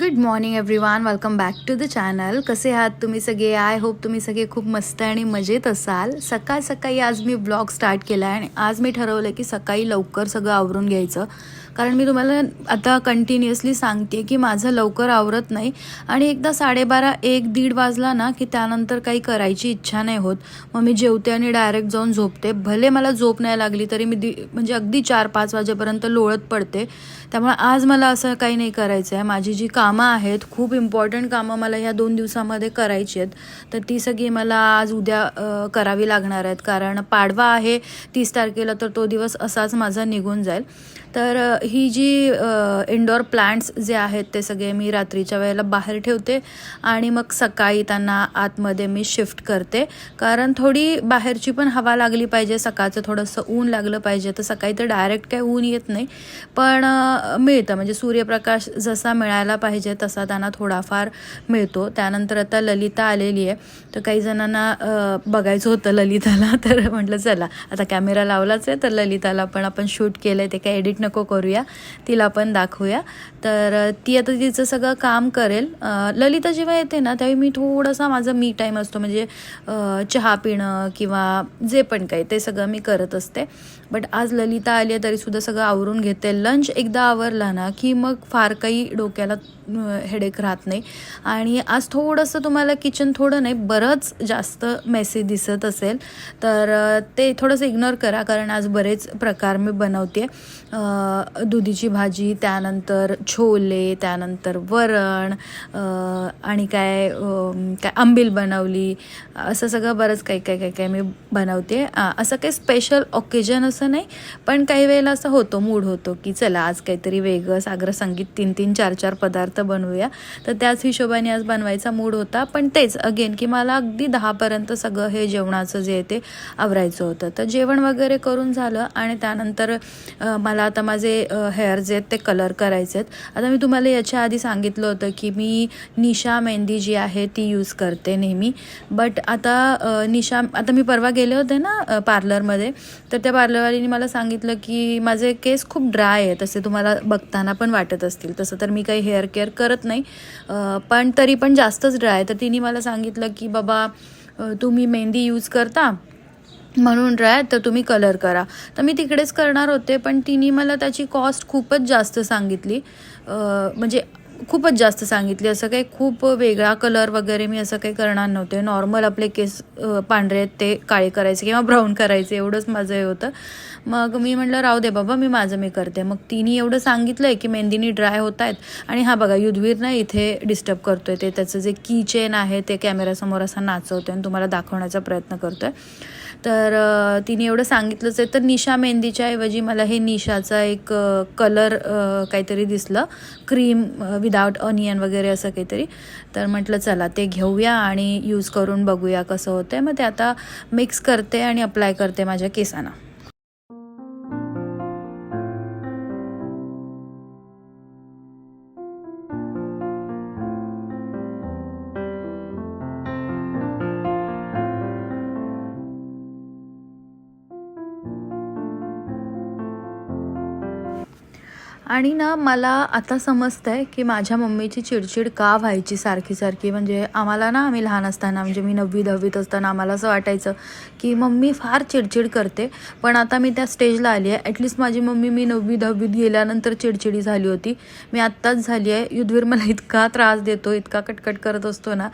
Good morning everyone welcome back to the channel कसे आहात तुम्ही सगळे? आय होप तुम्ही सगळे खूप मस्त आणि मजेत असाल. सकाळ सकाळी आज मी ब्लॉग स्टार्ट केला आहे आणि आज मी ठरवलं की सकाळी लवकर सगळं आवरून घ्यायचं. कारण मी तुम्हाला आता कंटिन्युअसली सांगते की माझं लवकर आवरत नाही. आणि एकदा साडेबारा एक दीड वाजला ना की त्यानंतर काही करायची इच्छा नाही होत. मग मी जेवते आणि डायरेक्ट जाऊन झोपते. भले मला झोप नाही लागली तरी मी दि म्हणजे अगदी चार पाच वाजेपर्यंत लोळत पडते. त्यामुळे आज मला असं काही नाही करायचं आहे. माझी जी कामं आहेत खूप इम्पॉर्टंट कामं मला ह्या दोन दिवसामध्ये करायची आहेत. तर ती सगळी मला आज उद्या करावी लागणार आहेत. कारण पाडवा आहे तीस तारखेला तर तो दिवस असाच माझा निघून जाईल. तर ही जी इंडोर प्लांट्स जे आहेत ते सगळे मी रात्रीच्या वेळेला बाहेर ठेवते आणि मग सकाळी त्यांना आतमध्ये मी शिफ्ट करते. कारण थोडी बाहेरची पण हवा लागली पाहिजे सकाळचं थोडंसं ऊन लागलं पाहिजे तर सकाळी तर डायरेक्ट काही ऊन येत नाही. पण मिळतं म्हणजे सूर्यप्रकाश जसा मिळायला पाहिजे तसा त्यांना थोडाफार मिळतो. त्यानंतर आता ललिता आलेली आहे तर काही जणांना बघायचं होतं ललिताला तर म्हटलं चला आता कॅमेरा लावलाच आहे तर ललिताला पण आपण शूट केलं आहे ते काही एडिट नको करूया तिला पण दाखवूया. तर ती आता तिचं सगळं काम करेल. ललिता जेव्हा येते ना त्यावेळी मी थोडासा माझा मी टाईम असतो. म्हणजे चहा पिणं किंवा जे पण काही ते सगळं मी करत असते. बट आज ललिता आली आहे तरीसुद्धा सगळं आवरून घेते. लंच एकदा आवरला ना की मग फार काही डोक्याला हेडेक राहत नाही. आणि आज थोडंसं तुम्हाला किचन थोडं नाही बरंच जास्त मेसी दिसत असेल. तर ते थोडंसं इग्नोर करा कारण आज बरेच प्रकार मी बनवते दुधीची भाजी त्यानंतर छोले त्यानंतर वरण आणि काय काय आंबील बनवली असं सगळं बरंच काही काही काही काही मी बनवते असं काही स्पेशल ओकेजन असं नाही पण काही वेळेला असं होतो मूड होतो की चला आज काहीतरी वेगळं सागर संगीत तीन तीन चार चार पदार्थ बनवूया. तर त्याच हिशोबाने आज बनवायचा मूड होता. पण तेच अगेन की मला अगदी दहापर्यंत सगळं हे जेवणाचं जे आहे ते आवरायचं होतं. तर जेवण वगैरे करून झालं आणि त्यानंतर मला आता माझे हेअर जे आहेत ते कलर करायचे आहेत आता मी तुम्हाला याच्या आधी सांगितलं होतं की मी निशा मेहंदी जी आहे ती यूज करते नेहमी. बट आता निशा आता मी परवा गेले होते ना पार्लरमध्ये तर त्या पार्लरवालीने मला सांगितलं की माझे केस खूप ड्राय आहे तसे तुम्हाला बघताना पण वाटत असतील. तसं तर मी काही हेअर केअर करत नाही. पण तरी पण जास्तच ड्राय तर तिने मला सांगितलं की बाबा तुम्ही मेहंदी यूज करता म्हणून ड्राय तर तुम्ही कलर करा. तर मी तिकडेच करणार होते पण तिने मला त्याची कॉस्ट खूपच जास्त सांगितली. म्हणजे खूपच जास्त सांगितली. असं काही खूप वेगळा कलर वगैरे मी असं काही करणार नव्हते. नॉर्मल आपले केस पांढरे आहेत ते काळे करायचे किंवा ब्राऊन करायचे एवढंच माझं हे होतं. मग मी म्हटलं राहू दे बाबा मी माझं मी करते. मग तिने एवढं सांगितलं आहे की मेहंदीनी ड्राय होत आहेत आणि हा बघा युद्धवीर ना इथे डिस्टर्ब करतोय. ते त्याचं जे की चेन आहे ते कॅमेऱ्यासमोर असं नाचवतोय आणि तुम्हाला दाखवण्याचा प्रयत्न करतोय. तर तिने एवढं सांगितलंच आहे. तर निशा मेहंदीच्या ऐवजी मला हे निशाचा एक कलर काहीतरी दिसलं. क्रीम विदाउट अनियन वगैरे असं काहीतरी. तर म्हटलं चला ते घेऊया आणि यूज करून बघूया कसं होतं मग ते आता मिक्स करते आणि अप्लाय करते माझ्या केसांना. आणि ना मला आता समजतं आहे की माझ्या मम्मीची चिडचिड का व्हायची सारखी सारखी. म्हणजे आम्हाला ना आम्ही लहान असताना म्हणजे मी नववी दहावीत असताना आम्हाला असं वाटायचं की मम्मी फार चिडचिड करते. पण आता मी त्या स्टेजला आली आहे. ॲटलिस्ट माझी मम्मी मी नववी दहावीत गेल्यानंतर चिडचिडी झाली होती. मी आत्ताच झाली आहे. युद्धवीर मला इतका त्रास देतो इतका कटकट करत असतो ना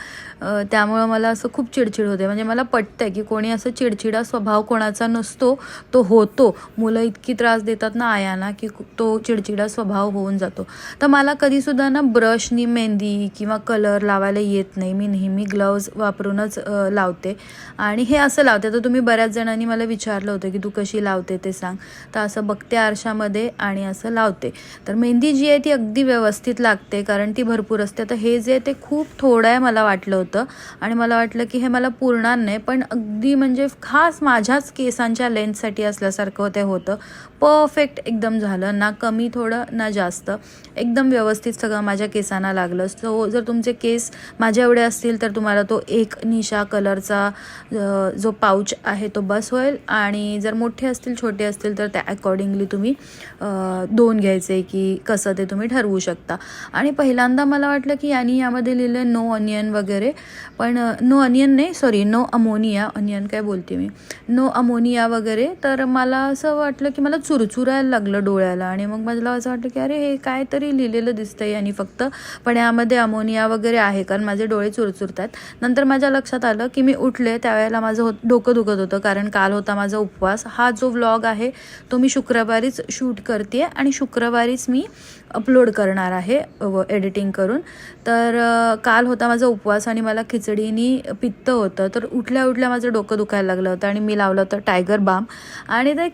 त्यामुळं मला असं खूप चिडचिड होते. म्हणजे मला पटतं आहे की कोणी असं चिडचिडा स्वभाव कोणाचा नसतो तो होतो. मुलं इतकी त्रास देतात ना आयांना की तो चिडचिडा स्वभाव होऊन जातो. तर मला कधीसुद्धा ना ब्रशनी मेहंदी किंवा कलर लावायला येत नाही. मी नेहमी ग्लव्ज वापरूनच लावते. आणि हे असं लावते. तर तुम्ही बऱ्याच जणांनी मला विचारलं होतं की तू कशी लावते ते सांग. तर असं बघते आरशामध्ये आणि असं लावते. तर मेहंदी जी आहे ती अगदी व्यवस्थित लागते कारण ती भरपूर असते. तर हे जे ते खूप थोडं आहे मला वाटलं होतं. आणि मला वाटलं की हे मला पुरणार नाही. पण अगदी म्हणजे खास माझ्याच केसांच्या लेंथसाठी असल्यासारखं ते होतं. परफेक्ट एकदम झालं. ना कमी थोडं ना जास्त. एकदम व्यवस्थित सगळं माझ्या केसांना लागलं. सो जर तुमचे केस माझ्या एवढे असतील तर तुम्हाला तो एक निशा कलरचा जो पाऊच आहे तो बस होईल. आणि जर मोठे असतील छोटे असतील तर त्या अकॉर्डिंगली तुम्ही दोन घ्यायचे की कसं ते तुम्ही ठरवू शकता. आणि पहिल्यांदा मला वाटलं की यांनी यामध्ये लिहिलं नो अनियन वगैरे. पण नो अनियन नाही सॉरी नो अमोनिया अनियन काय बोलते मी? नो अमोनिया वगैरे. तर मला असं वाटलं की मला चुरचुरायला लागलं डोळ्याला. आणि मग मला असं वाटलं की अरे हे काय तरी लिहिलेलं दिसतंय आणि फक्त. पण यामध्ये अमोनिया वगैरे आहे कारण माझे डोळे चुरचुरतात नंतर माझ्या लक्षात आलं की मी उठले त्यावेळेला माझं हो डोकं दुखत होतं कारण काल होता माझा उपवास. हा जो व्लॉग आहे तो मी शुक्रवारीच शूट करते आणि शुक्रवारीच मी अपलोड करणार आहे एडिटिंग करून. तर काल होता माझा उपवास आणि मला खिचडीनी पित्त होतं. तर उठल्या उठल्या माझं डोकं दुखायला लागलं होतं आणि मी लावलं होतं टायगर बाम आणि ते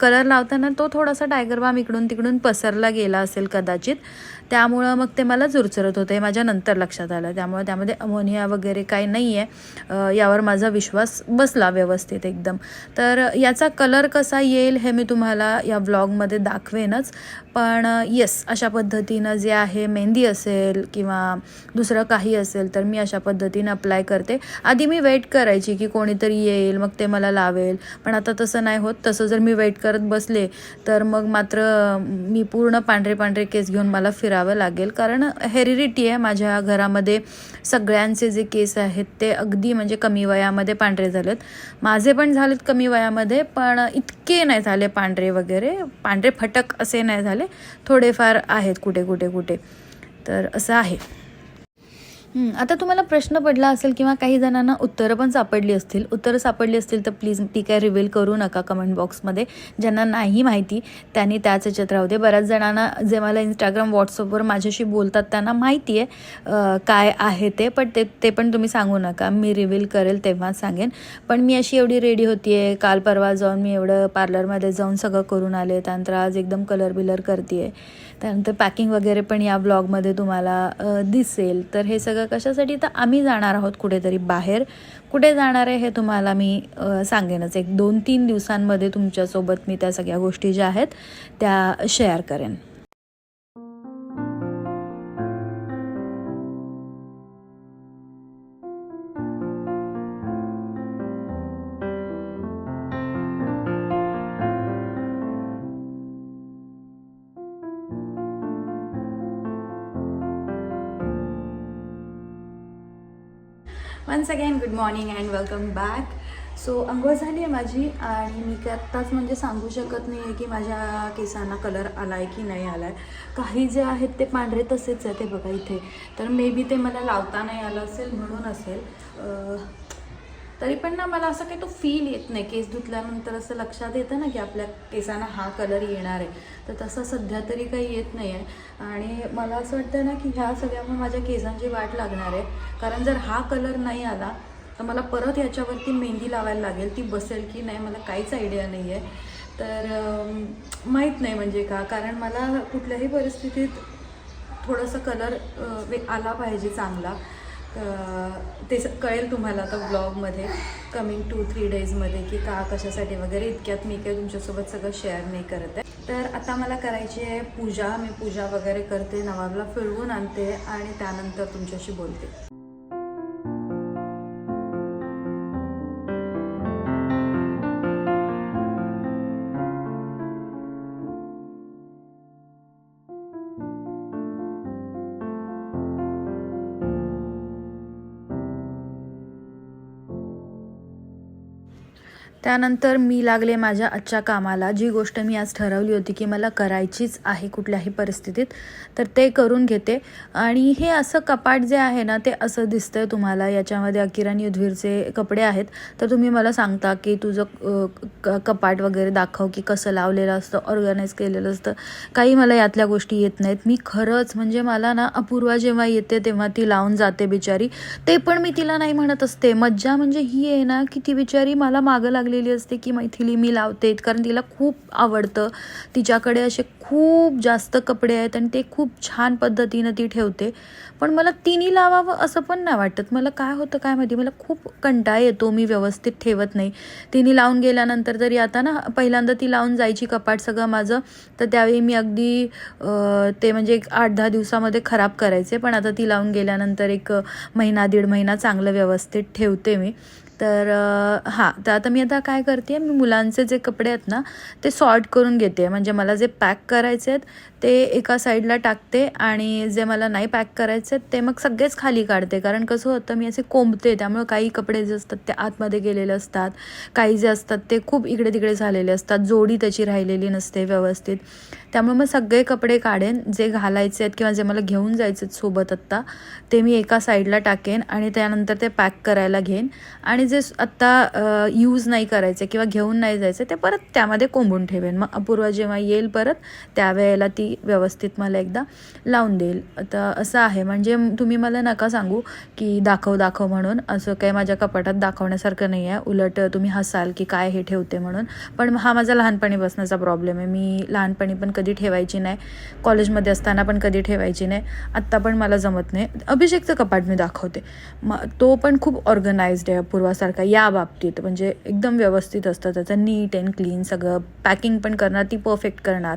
कलर लावताना तो थोडासा टायगर बाम इकडून तिकडून पसरला गेला असेल कदाचित. त्यामुळं मग ते मला चुरचुरत होते माझ्या नंतर लक्षात आलं. त्यामुळे त्यामध्ये अमोनिया वगैरे काही नाही आहे यावर माझा विश्वास बसला व्यवस्थित एकदम. तर याचा कलर कसा येईल हे मी तुम्हाला या ब्लॉगमध्ये दाखवेनच. पण येस अशा पद्धतीनं जे आहे मेहंदी असेल किंवा दुसरं काही असेल तर मी अशा पद्धतीनं अप्लाय करते. आधी मी वेट करायची की कोणीतरी येईल मग ते मला लावेल. पण आता तसं नाही होत. तसं जर मी वेट करत बसले तर मग मात्र मी पूर्ण पांढरे पांढरे केस घेऊन मला फिरा करावं लागेल. कारण हेरिडिटी आहे माझ्या घरामध्ये. सगळ्यांचे जे केस आहेत ते अगदी म्हणजे कमी वयामध्ये पांढरे झालेत. माझे पण झालेत कमी वयामध्ये पण इतके नाही झाले पांढरे वगैरे. पांढरे फटक असे नाही झाले. थोडेफार आहेत कुठे कुठे कुठे. तर असं आहे. आता तुम्हाला प्रश्न पडला असेल किंवा काही जणांना उत्तरं पण सापडली असतील. उत्तरं सापडली असतील तर प्लीज ती काय रिव्हील करू नका कमेंट बॉक्समध्ये ज्यांना नाही माहिती त्यांनी त्याच याच्यात राहू दे. बऱ्याच जणांना जे मला इंस्टाग्राम व्हॉट्सअपवर माझ्याशी बोलतात त्यांना माहिती आहे काय आहे ते पण ते ते पण तुम्ही सांगू नका. मी रिव्हील करेल तेव्हाच सांगेन. पण मी अशी एवढी रेडी होती आहे काल परवा जाऊन मी एवढं पार्लरमध्ये जाऊन सगळं करून आले. त्यानंतर आज एकदम कलर बिलर करते आहे त्यानंतर पॅकिंग वगैरे पण या ब्लॉगमध्ये तुम्हाला दिसेल. तर हे सगळं कशासाठी? तर आम्ही जाणार आहोत कुठेतरी बाहेर. कुठे जाणार आहे हे तुम्हाला मी सांगेनच. एक दोन तीन दिवसांमध्ये तुमच्यासोबत मी त्या सगळ्या गोष्टी ज्या आहेत त्या शेअर करेन. Once again good morning and welcome back so अंघोळ झाली आहे माझी आणि मी काय आत्ताच म्हणजे सांगू शकत नाही आहे की माझ्या केसांना कलर आला आहे की नाही आला आहे काही जे आहेत ते पांढरे तसेच आहे ते बघा इथे. तर मे बी ते मला लावता नाही आलं असेल म्हणून असेल. तरी पण ना मला असं काही तो फील येत नाही. केस धुतल्यानंतर असं लक्षात येतं ना की आपल्या केसांना हा कलर येणार आहे. तर तसं सध्या तरी काही येत नाही आहे आणि मला असं वाटतं ना की ह्या सगळ्यामुळे माझ्या केसांची वाट लागणार आहे. कारण जर हा कलर नाही आला तर मला परत याच्यावरती मेहंदी लावायला लागेल. ती बसेल की नाही मला काहीच आयडिया नाही आहे तर माहीत नाही म्हणजे का. कारण मला कुठल्याही परिस्थितीत थोडंसं कलर आला पाहिजे चांगला. ते कळेल तुम्हाला आता ब्लॉगमध्ये कमिंग टू थ्री डेजमध्ये की का कशासाठी वगैरे. इतक्यात मी काही तुमच्यासोबत सगळं शेअर नाही करत आहे. तर आता मला करायची आहे पूजा. मी पूजा वगैरे करते. नवाबला फिरवून आणते आणि त्यानंतर तुमच्याशी बोलते. त्यानंतर मी लागले माझ्या आजच्या कामाला. जी गोष्ट मी आज ठरवली होती की मला करायचीच आहे कुठल्याही परिस्थितीत तर ते करून घेते. आणि हे असं कपाट जे आहे ना ते असं दिसतंय तुम्हाला. याच्यामध्ये अकिरान युधवीरचे कपडे आहेत. तर तुम्ही मला सांगता की तुझं क- कपाट वगैरे दाखव की कसं लावलेलं असतं ऑर्गनाईज केलेलं असतं. काही मला यातल्या गोष्टी येत नाहीत. मी खरंच म्हणजे मला ना अपूर्वा जेव्हा येते तेव्हा ती लावून जाते बिचारी. ते पण मी तिला नाही म्हणत असते. मज्जा म्हणजे ही आहे ना की ती बिचारी मला मागं लागली केलेली असते की मैथिली मी लावते कारण तिला खूप आवडतं. तिच्याकडे असे खूप जास्त कपडे आहेत आणि ते खूप छान पद्धतीनं ती ठेवते. पण मला तिन्ही लावावं असं पण नाही वाटत. मला काय होतं काय माहिती? मला खूप कंटाळा येतो मी व्यवस्थित ठेवत नाही. तिने लावून गेल्यानंतर तरी आता ना पहिल्यांदा ती लावून जायची कपाट सगळं माझं. तर त्यावेळी मी अगदी ते म्हणजे एक आठ दहा दिवसामध्ये खराब करायचे. पण आता ती लावून गेल्यानंतर एक महिना दीड महिना चांगलं व्यवस्थित ठेवते मी. तर हां तर आता मी आता काय करते मी मुलांचे जे कपडे आहेत ना ते सॉर्ट करून घेते म्हणजे मला जे पॅक करायचे आहेत ते एका साईडला टाकते आणि जे मला नाही पॅक करायचे आहेत ते मग सगळेच खाली काढते. कारण कसं होतं मी असे कोंबते त्यामुळं काही कपडे जे असतात ते आतमध्ये गेलेले असतात. काही जे असतात ते खूप इकडे तिकडे झालेले असतात. जोडी त्याची राहिलेली नसते व्यवस्थित. त्यामुळे मग सगळे कपडे काढेन. जे घालायचे आहेत किंवा जे मला घेऊन जायचे आहेत सोबत आत्ता ते मी एका साईडला टाकेन आणि त्यानंतर ते पॅक करायला घेईन. आणि जे आत्ता यूज नाही करायचे किंवा घेऊन नाही जायचे ते परत त्यामध्ये कोंबून ठेवेन. मग अपूर्वा जेव्हा येईल परत त्यावेळेला ती व्यवस्थित मला एकदा लावून देईल. आता असं आहे. म्हणजे तुम्ही मला नका सांगू की दाखव दाखव म्हणून. असं काही माझ्या कपाटात दाखवण्यासारखं नाही आहे. उलट तुम्ही हसाल की काय हे ठेवते म्हणून. पण हा माझा लहानपणी बसण्याचा प्रॉब्लेम आहे. मी लहानपणी पण कधी ठेवायची नाही. कॉलेजमध्ये असताना पण कधी ठेवायची नाही. आत्ता पण मला जमत नाही. अभिषेकचं कपाट मी दाखवते. मग तो पण खूप ऑर्गनाइज्ड आहे सारखा या बाबतीत म्हणजे एकदम व्यवस्थित असतं. त्याचं नीट अँड क्लीन सगळं पॅकिंग पण करणार ती परफेक्ट करणार.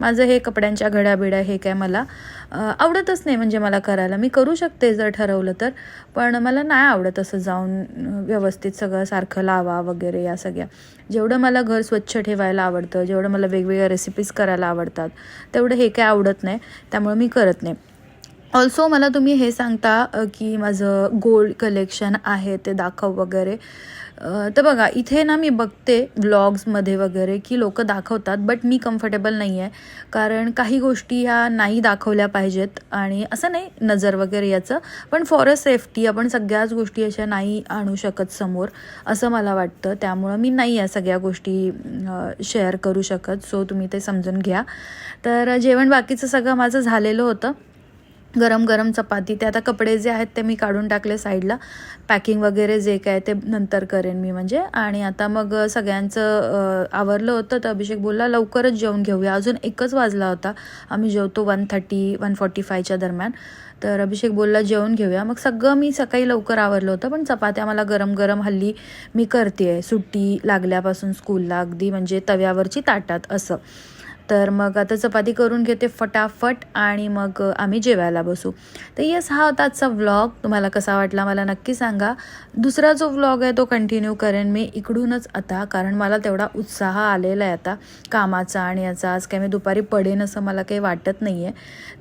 माझं हे कपड्यांच्या घड्याबिड्या हे काय मला आवडतच नाही म्हणजे मला करायला. मी करू शकते जर ठरवलं तर पण मला नाही आवडत असं जाऊन व्यवस्थित सगळं सारखं लावा वगैरे या सगळ्या. जेवढं मला घर स्वच्छ ठेवायला आवडतं जेवढं मला वेगवेगळ्या रेसिपीज करायला आवडतात तेवढं हे काय आवडत नाही. त्यामुळे मी करत नाही. ऑल्सो मला तुम्ही हे सांगता की माझं गोल्ड कलेक्शन आहे ते दाखव वगैरे. तर बघा इथे ना मी बघते व्लॉग्समध्ये वगैरे की लोक दाखवतात बट मी कम्फर्टेबल नाही आहे कारण काही गोष्टी ह्या नाही दाखवल्या पाहिजेत आणि असं नाही नजर वगैरे याचं. पण फॉर अ सेफ्टी आपण सगळ्याच गोष्टी अशा नाही आणू शकत समोर असं मला वाटतं. त्यामुळं मी नाही या सगळ्या गोष्टी शेअर करू शकत. सो तुम्ही ते समजून घ्या. तर जेवण बाकीचं सगळं माझं झालेलं होतं. गरम गरम चपाती. ते आता कपडे जे आहेत ते मी काढून टाकले साईडला. पॅकिंग वगैरे जे काय ते नंतर करेन मी म्हणजे. आणि आता मग सगळ्यांचं आवरलं होतं तर अभिषेक बोलला लवकरच जेवून घेऊया. अजून एकच वाजला होता. आम्ही जेवतो वन थर्टी वन फॉर्टी फायच्या दरम्यान. तर अभिषेक बोलला जेवून घेऊया. मग सगळं मी सकाळी लवकर आवरलं होतं पण चपात्या मला गरम गरम हल्ली मी करते आहे सुट्टी लागल्यापासून स्कूलला अगदी म्हणजे तव्यावरची ताटात असं. तर मग आता चपाती करून घेते फटाफट आणि मग आम्ही जेवायला बसू. तर येस हा होता आजचा व्लॉग तुम्हाला कसा वाटला मला नक्की सांगा. दुसरा जो व्लॉग आहे तो कंटिन्यू करेन मी इकडूनच आता कारण मला तेवढा उत्साह आलेला आहे आता कामाचा आणि याचा. आज काय मी दुपारी पडेन असं मला काही वाटत नाही आहे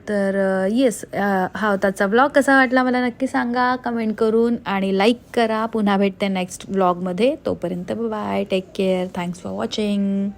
तर येस हा होता आजचा व्लॉग कसा वाटला मला नक्की सांगा. कमेंट करून आणि लाईक करा. पुन्हा भेटते नेक्स्ट व्लॉगमध्ये तोपर्यंत bye take care thanks for watching